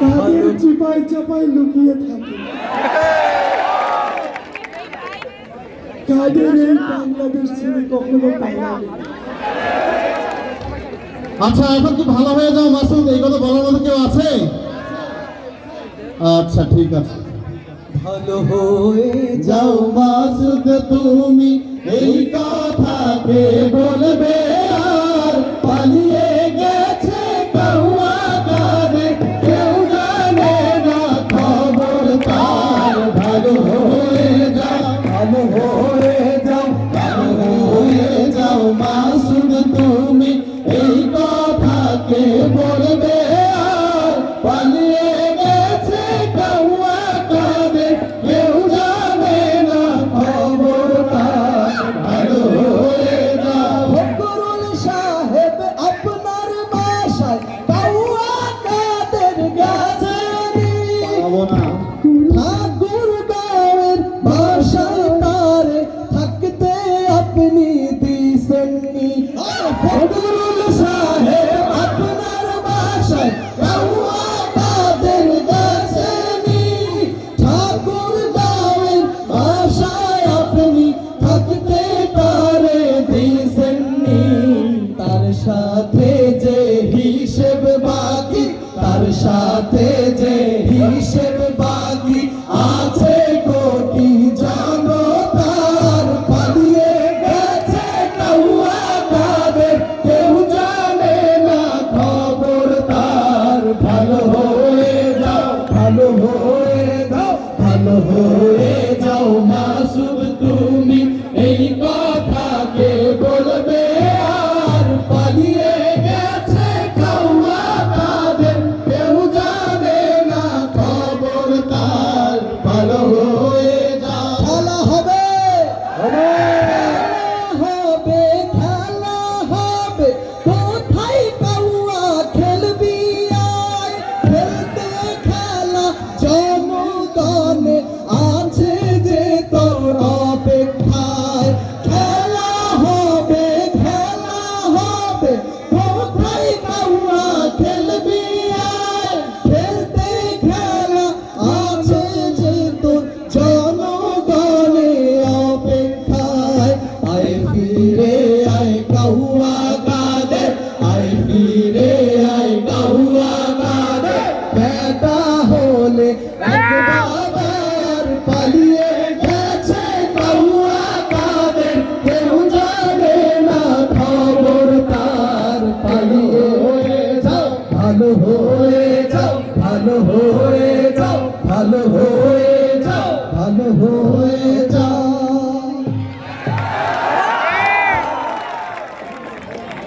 কাদের চিপাই চাপাই লুকিয়ে থাকে কাদের এই বাংলাদেশ ছেড়ে কখনো পালাবে আচ্ছা এখন কি ভালো হয়ে যাও মাসুদ? এই কথা বলার মতো কেউ আছে? আচ্ছা ঠিক আছে। ভালো হয়ে যাও মাসুদ, তুমি এই কথা কে বলবে। কাদের সাথে যে হিসেব বাকি আছে কোটি জনতার, পালিয়ে গেছে কাউয়া কাদের, কেউ জানে না খবর তার। ভালো হয়ে যাও, ভালো হয়ে যাও, ভালো হয়ে যাও মাসুদ, তুমি এই কথাকে বলবে। 어머! ফিরে আয় কাউয়া কাদের বেটা হলে একবার পালিয়ে গেছে কাউয়া কাদের কেউ জানে না খবর তার পালিয়ে হয়ে যাও। ভালো হয়ে যাও, ভালো হয়ে যাও, ভালো হয়ে